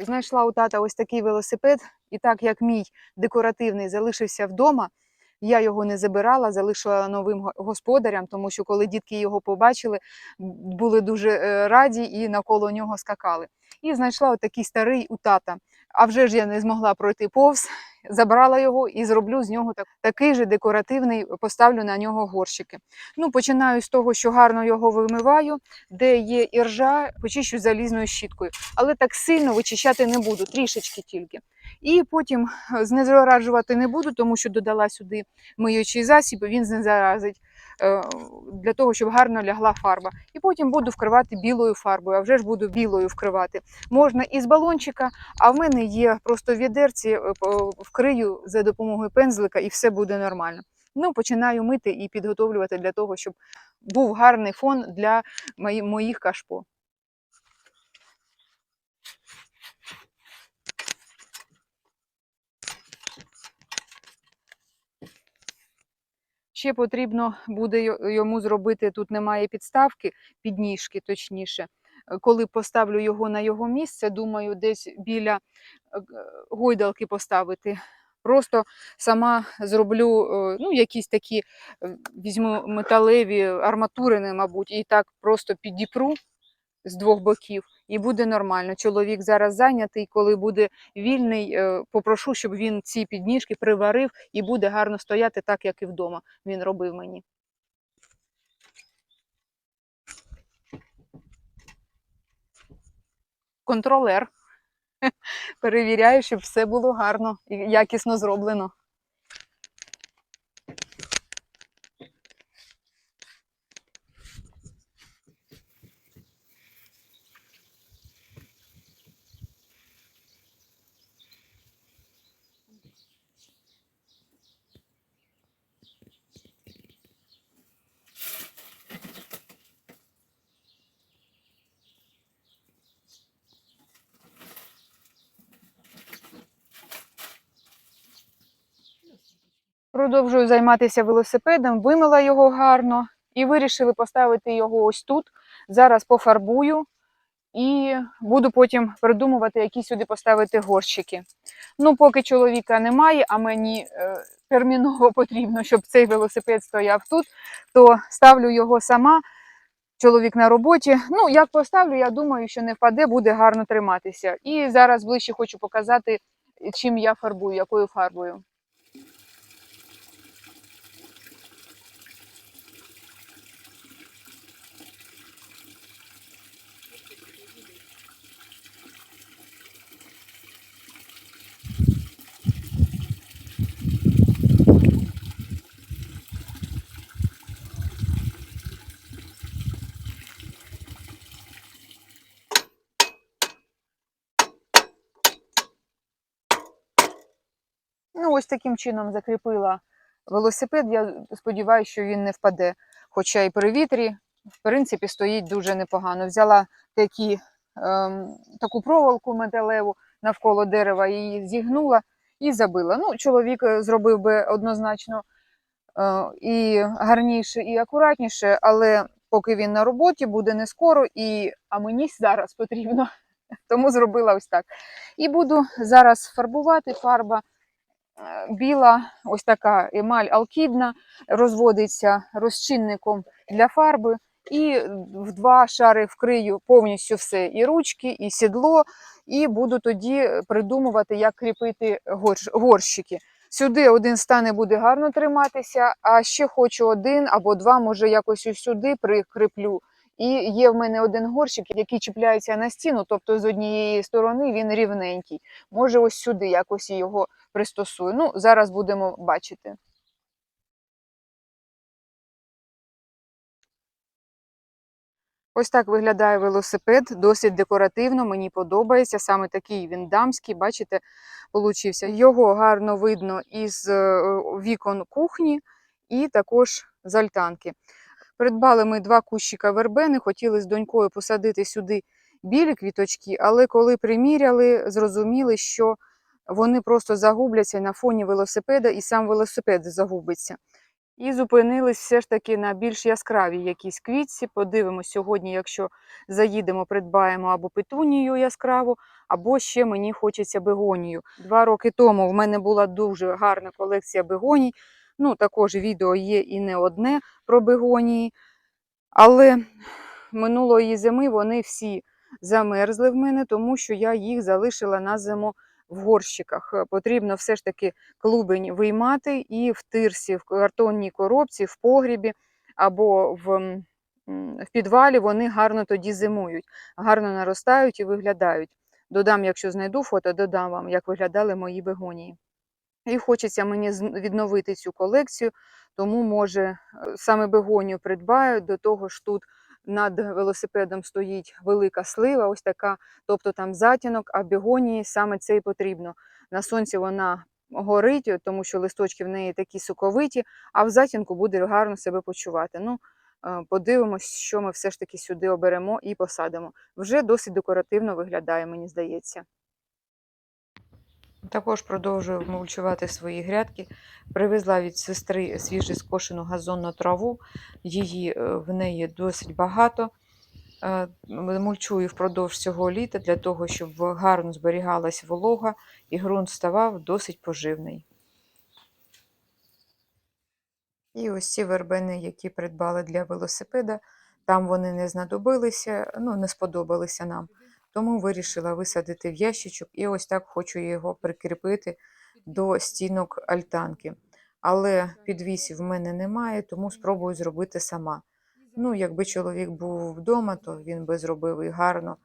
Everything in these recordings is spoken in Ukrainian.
Знайшла у тата ось такий велосипед, і так як мій декоративний залишився вдома, я його не забирала, залишила новим го- господарям, тому що коли дітки його побачили, були дуже е, раді і навколо нього скакали. І знайшла отакий старий у тата. А вже ж я не змогла пройти повз, забрала його і зроблю з нього так- такий же декоративний, поставлю на нього горщики. Ну, починаю з того, що гарно його вимиваю, де є іржа, почищу залізною щіткою. Але так сильно вичищати не буду, трішечки тільки. І потім е, знезаражувати не буду, тому що додала сюди миючий засіб, він знезаразить для того, щоб гарно лягла фарба. І потім буду вкривати білою фарбою, а вже ж буду білою вкривати. Можна із балончика, а в мене є просто відерці, е, вкрию за допомогою пензлика і все буде нормально. Ну, починаю мити і підготовлювати для того, щоб був гарний фон для моїх кашпо. Ще потрібно буде йому зробити, тут немає підставки, підніжки точніше. Е, Коли поставлю його на його місце, думаю, десь біля е, гойдалки поставити. Просто сама зроблю е, ну, якісь такі, візьму металеві арматурини, мабуть, і так просто підіпру з двох боків, і буде нормально. Чоловік зараз зайнятий, коли буде вільний, е, попрошу, щоб він ці підніжки приварив і буде гарно стояти так, як і вдома він робив мені. Контролер. Перевіряю, щоб все було гарно і якісно зроблено. Продовжую займатися велосипедом, вимила його гарно і вирішили поставити його ось тут. Зараз пофарбую і буду потім придумувати, які сюди поставити горщики. Ну, поки чоловіка немає, а мені е, терміново потрібно, щоб цей велосипед стояв тут, то ставлю його сама. Чоловік на роботі. Ну, як поставлю, я думаю, що не впаде, буде гарно триматися. І зараз ближче хочу показати, чим я фарбую, якою фарбою. Ось таким чином закріпила велосипед. Я сподіваюся, що він не впаде. Хоча і при вітрі, в принципі, стоїть дуже непогано. Взяла такі, ем, таку проволоку металеву навколо дерева, її зігнула і забила. Ну, чоловік е, зробив би однозначно е, і гарніше, і акуратніше, але поки він на роботі, буде не скоро, і, а мені зараз потрібно. Тому зробила ось так. І буду зараз фарбувати фарба біла, ось така емаль алкідна, розводиться розчинником для фарби. І в два шари вкрию повністю все, і ручки, і сідло, і буду тоді придумувати, як кріпити горщ- горщики. Сюди один стане буде гарно триматися, а ще хочу один або два, може якось ось сюди прикріплю. І є в мене один горщик, який чіпляється на стіну, тобто з однієї сторони він рівненький. Може, ось сюди якось його пристосую. Ну, зараз будемо бачити. Ось так виглядає велосипед, досить декоративно, мені подобається. Саме такий він дамський, бачите, получився. Його гарно видно із е, вікон кухні і також з альтанки. Придбали ми два кущика вербени, хотіли з донькою посадити сюди білі квіточки, але коли приміряли, зрозуміли, що вони просто загубляться на фоні велосипеда і сам велосипед загубиться. І зупинились все ж таки на більш яскравій якійсь квітці. Подивимось сьогодні, якщо заїдемо, придбаємо або петунію яскраву, або ще мені хочеться бегонію. Два роки тому в мене була дуже гарна колекція бегоній. Ну, також відео є і не одне про бегонії. Але минулої зими вони всі замерзли в мене, тому що я їх залишила на зиму в горщиках. Потрібно все ж таки клубень виймати і в тирсі, в картонній коробці, в погрібі або в, в підвалі вони гарно тоді зимують, гарно наростають і виглядають. Додам, якщо знайду фото, додам вам, як виглядали мої бегонії. І хочеться мені відновити цю колекцію, тому, може, е, саме бегонію придбаю. До того ж, тут над велосипедом стоїть велика слива, ось така, тобто там затінок, а бегонії саме це і потрібно. На сонці вона горить, тому що листочки в неї такі соковиті, а в затінку буде гарно себе почувати. Ну, е, подивимось, що ми все ж таки сюди оберемо і посадимо. Вже досить декоративно виглядає, мені здається. Також продовжую мульчувати свої грядки. Привезла від сестри свіже скошену газонну траву. Її е, в неї досить багато. Е, Мульчую впродовж цього літа для того, щоб гарно зберігалась волога і ґрунт ставав досить поживний. І ось ці вербени, які придбали для велосипеда, там вони не знадобилися, ну не сподобалися нам. Тому вирішила висадити в ящичок і ось так хочу його прикріпити до стінок альтанки. Але підвісів в мене немає, тому спробую зробити сама. Ну, якби чоловік був вдома, то він би зробив і гарно,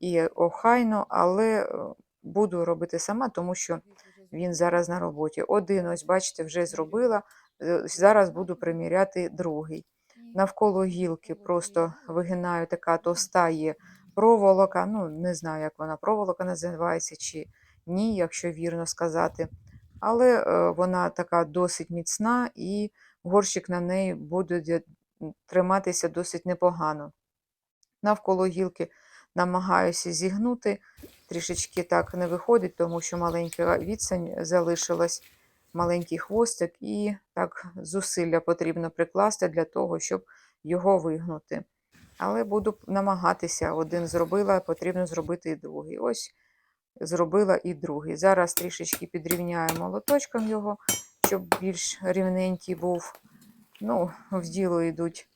і охайно, але е, буду робити сама, тому що він зараз на роботі. Один, ось бачите, вже зробила. е, Зараз буду приміряти другий. Навколо гілки просто вигинаю така товста є проволока. Ну, не знаю, як вона проволока називається чи ні, якщо вірно сказати. Але е, вона така досить міцна, і горщик на неї буде триматися досить непогано. Навколо гілки намагаюся зігнути. Трішечки так не виходить, тому що маленька відстань залишилась, маленький хвостик, і так зусилля потрібно прикласти для того, щоб його вигнути. Але буду намагатися. Один зробила, потрібно зробити і другий. Ось зробила і другий. Зараз трішечки підрівняю молоточком його, щоб більш рівненький був. Ну, в діло йдуть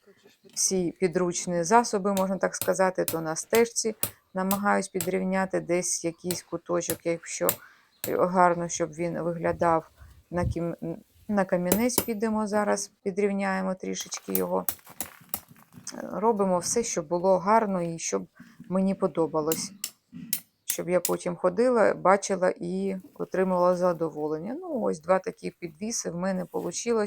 всі підручні засоби, можна так сказати, то на стежці намагаюсь підрівняти десь якийсь куточок, якщо гарно, щоб він виглядав на, кім... на камінець підемо зараз, підрівняємо трішечки його. Робимо все, щоб було гарно і щоб мені подобалось. Щоб я потім ходила, бачила і отримала задоволення. Ну, ось два такі підвіси в мене вийшло.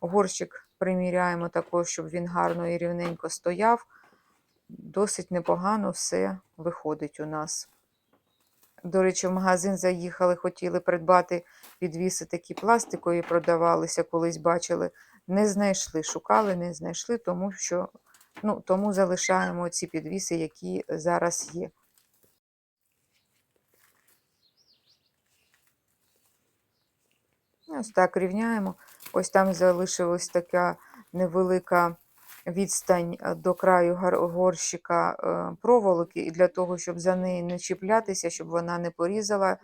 Горщик приміряємо також, щоб він гарно і рівненько стояв. Досить непогано все виходить у нас. До речі, в магазин заїхали, хотіли придбати підвіси такі пластикові, продавалися, колись бачили. Не знайшли, шукали, не знайшли, тому що ну, тому залишаємо ці підвіси, які зараз є. Ось так рівняємо. Ось там залишилась така невелика відстань е, до краю горщика е, проволоки, і для того, щоб за неї не чіплятися, щоб вона не порізала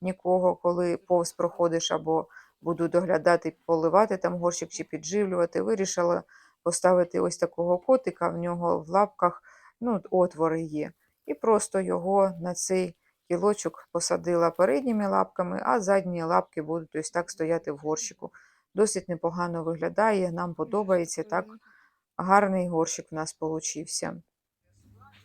нікого, коли повз проходиш або буду доглядати, поливати там горщик чи підживлювати. Вирішила поставити ось такого котика, в нього в лапках ну, отвори є. І просто його на цей кілочок посадила передніми лапками, а задні лапки будуть ось так стояти в горщику. Досить непогано виглядає, нам подобається так. Гарний горщик в нас получився.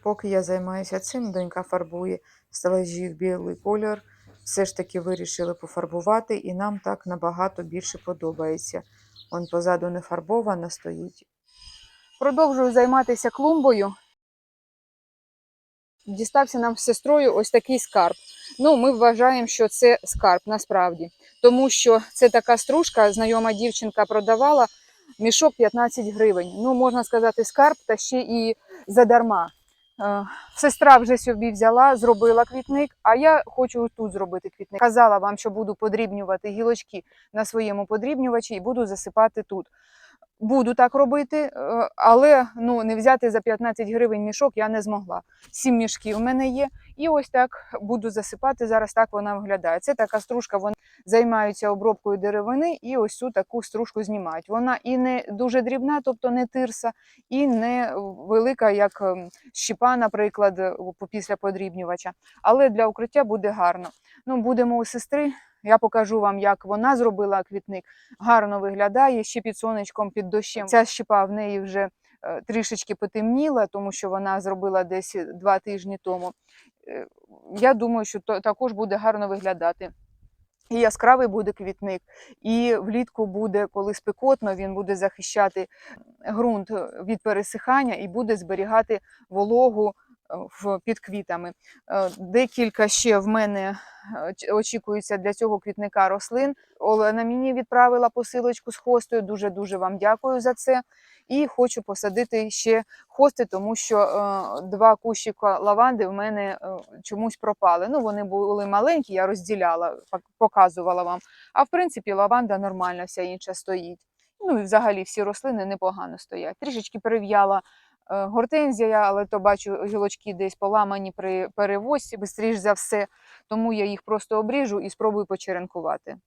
Поки я займаюся цим, донька фарбує стелажі в білий колір. Все ж таки вирішили пофарбувати, і нам так набагато більше подобається. Он позаду не фарбована стоїть. Продовжую займатися клумбою. Дістався нам з сестрою ось такий скарб. Ну, ми вважаємо, що це скарб насправді, тому що це така стружка, знайома дівчинка продавала мішок 15 гривень. Ну, можна сказати, скарб та ще і задарма. Е, Сестра вже собі взяла, зробила квітник, а я хочу тут зробити квітник. Казала вам, що буду подрібнювати гілочки на своєму подрібнювачі і буду засипати тут. Буду так робити, е, але ну, не взяти за 15 гривень мішок я не змогла. Сім мішків у мене є. І ось так буду засипати. Зараз так вона виглядає. Це така стружка, вони займаються обробкою деревини і ось цю таку стружку знімають. Вона і не дуже дрібна, тобто не тирса, і не велика, як ем, щіпа, наприклад, е, після подрібнювача. Але для укриття буде гарно. Ну, будемо у сестри. Я покажу вам, як вона зробила квітник. Гарно виглядає ще під сонечком, під дощем. Ця щіпа в неї вже е, трішечки потемніла, тому що вона зробила десь два тижні тому. Е, Я думаю, що також буде гарно виглядати. І яскравий буде квітник, і влітку буде, коли спекотно, він буде захищати ґрунт від пересихання і буде зберігати вологу е, під квітами. Е, Декілька ще в мене е, очікується для цього квітника рослин. Олена мені відправила посилочку з хостою. Дуже дуже вам дякую за це. І хочу посадити ще хости, тому що е, два кущика лаванди в мене е, чомусь пропали. Ну, вони були маленькі, я розділяла, показувала вам. А в принципі, лаванда нормальна, вся інша стоїть. Ну і взагалі всі рослини непогано стоять. Трішечки перев'яла гортензія, але то бачу, гілочки десь поламані при перевозці, бистріш за все. Тому я їх просто обріжу і спробую почеренкувати.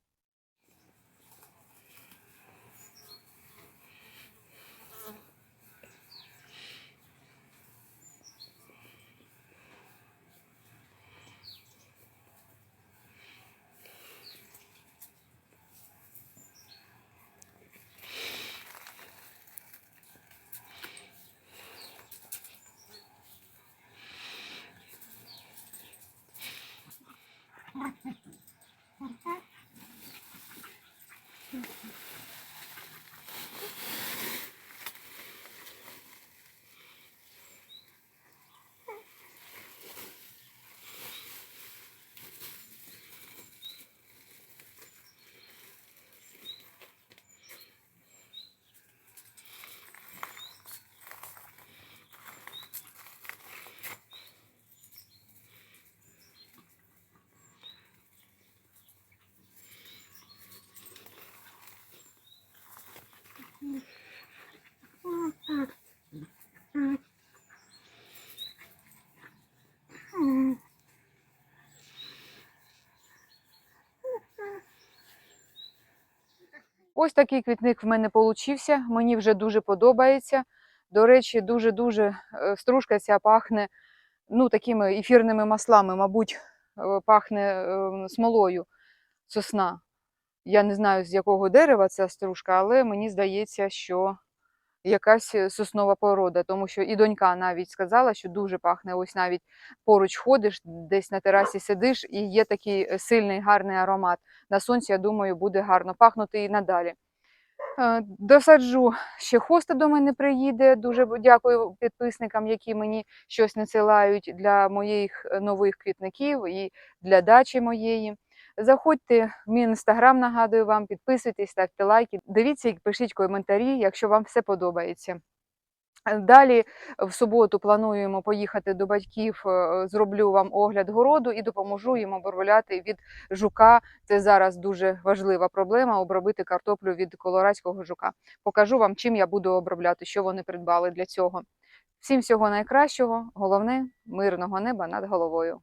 Ось такий квітник в мене получився. Мені вже дуже подобається. До речі, дуже-дуже е, стружка ця пахне ну, такими ефірними маслами, мабуть, е, пахне е, смолою сосна. Я не знаю, з якого дерева ця стружка, але мені здається, що якась е, соснова порода, тому що і донька навіть сказала, що дуже пахне. Ось навіть поруч ходиш, десь на терасі сидиш, і є такий е, сильний гарний аромат. На сонці, я думаю, буде гарно пахнути і надалі. Е, Досаджу ще хоста до мене приїде. Дуже дякую підписникам, які мені щось надсилають для моїх нових квітників і для дачі моєї. Заходьте в мій інстаграм, нагадую вам, підписуйтесь, ставте лайки, дивіться і пишіть коментарі, якщо вам все подобається. Далі в суботу плануємо поїхати до батьків, е, зроблю вам огляд городу і допоможу їм обробляти від жука. Це зараз дуже важлива проблема обробити картоплю від колорадського жука. Покажу вам, чим я буду обробляти, що вони придбали для цього. Всім всього найкращого, головне мирного неба над головою.